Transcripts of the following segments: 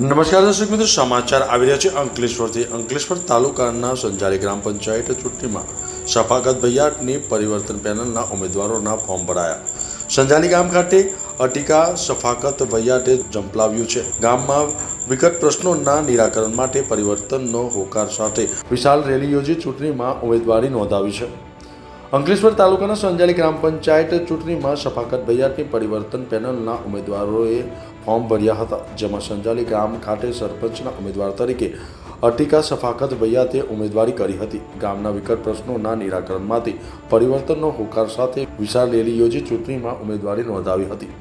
નમસ્કાર દર્શક મિત્રો, સમાચાર આવી રહ્યા છે અંકલેશ્વરથી. અંકલેશ્વર તાલુકાના સંજારી ગ્રામ પંચાયત ચૂંટણીમાં શફાકત ભૈયાટની પરિવર્તન પેનલના ઉમેદવારોના ફોર્મ ભરાયા. સંજાલી ગામ ખાતે અટિકા શફાકત ભૈયાટે ઝંપલાવ્યું છે. ગામમાં વિકટ પ્રશ્નોના નિરાકરણ માટે પરિવર્તનનો હોકાર સાથે વિશાળ રેલી યોજી ચૂંટણીમાં ઉમેદવારી નોંધાવી છે. અંકલેશ્વર તાલુકાના સંજાલી ગ્રામ પંચાયત ચૂંટણીમાં શફાકત ભૈયાટની પરિવર્તન પેનલના ઉમેદવારોએ ફોર્મ ભર્યા હતા, જેમાં સંજાલી ગ્રામ ખાતે સરપંચના ઉમેદવાર તરીકે અટિકા શફાકત ભૈયાતે ઉમેદવારી કરી હતી. ગામના વિકટ પ્રશ્નોના નિરાકરણમાંથી પરિવર્તનનો હોકાર સાથે વિશાળ રેલી યોજી ચૂંટણીમાં ઉમેદવારી નોંધાવી હતી.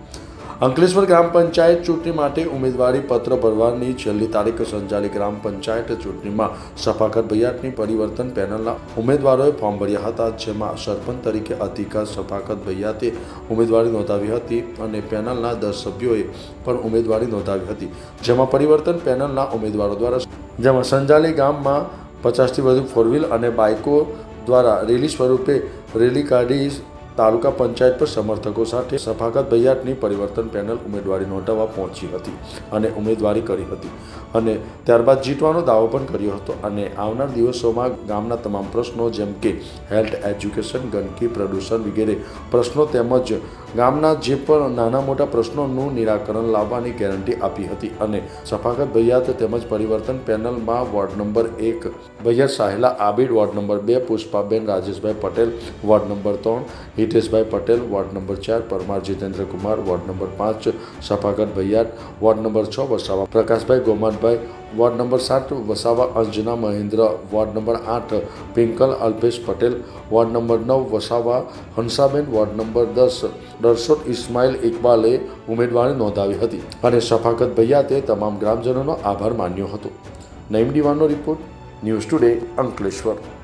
અંકલેશ્વર ગ્રામ પંચાયત ચૂંટણી માટે ઉમેદવારી પત્ર ભરવાની છેલ્લી તારીખ સંચાલી ગ્રામ પંચાયત ચૂંટણીમાં સફાકત ભૈયાટની પરિવર્તન પેનલના ઉમેદવારોએ ફોર્મ ભર્યા હતા, જેમાં સરપંચ તરીકે અધિકા સફાકત ભૈયાતે ઉમેદવારી નોંધાવી હતી અને પેનલના દસ સભ્યોએ પણ ઉમેદવારી નોંધાવી હતી. જેમાં પરિવર્તન પેનલના ઉમેદવારો દ્વારા જેમાં સંજાલી ગામમાં પચાસથી વધુ ફોર વ્હીલ અને બાઇકો દ્વારા રેલી સ્વરૂપે રેલી કાઢી તાલુકા પંચાયત પર સમર્થકો સાથે સફાકત ભૈયાટની પરિવર્તન પેનલ ઉમેદવારી નોંધાવવા પહોંચી હતી અને ઉમેદવારી કરી હતી અને ત્યારબાદ જીતવાનો દાવો પણ કર્યો હતો અને આવનાર દિવસોમાં ગામના તમામ પ્રશ્નો જેમ કે હેલ્થ, એજ્યુકેશન, ગંદકી પ્રદૂષણ વગેરે પ્રશ્નો તેમજ ગામના જે પણ નાના મોટા પ્રશ્નોનું નિરાકરણ લાવવાની ગેરંટી આપી હતી અને સફાકત ભૈયાત તેમજ પરિવર્તન પેનલમાં વોર્ડ નંબર એક ભૈયા સાહેલા આબીડ વોર્ડ નંબર બે પુષ્પાબેન, રાજેશભાઈ પટેલ, વોર્ડ નંબર ત્રણ હિતેશભાઈ પટેલ, વોર્ડ નંબર ચાર, પરમાર જીતેન્દ્ર કુમાર વોર્ડ નંબર પાંચ, સફાગત ભૈયાર, વોર્ડ નંબર છ, વસાવા પ્રકાશભાઈ ગોમાનભાઈ, વોર્ડ નંબર સાત, વસાવા અંજના મહેન્દ્ર, વોર્ડ નંબર આઠ, પિંકલ અલ્પેશ પટેલ, વોર્ડ નંબર નવ, વસાવા હંસાબેન, વોર્ડ નંબર દસ દરસોટ ઇસ્માઇલ ઇકબાલે ઉમેદવારી નોંધાવી હતી. અને સફાકત ભૈયાતે તમામ ગ્રામજનોનો આભાર માન્યો હતો. નઈમ દીવાનો રિપોર્ટ, ન્યૂઝ ટુડે અંકલેશ્વર.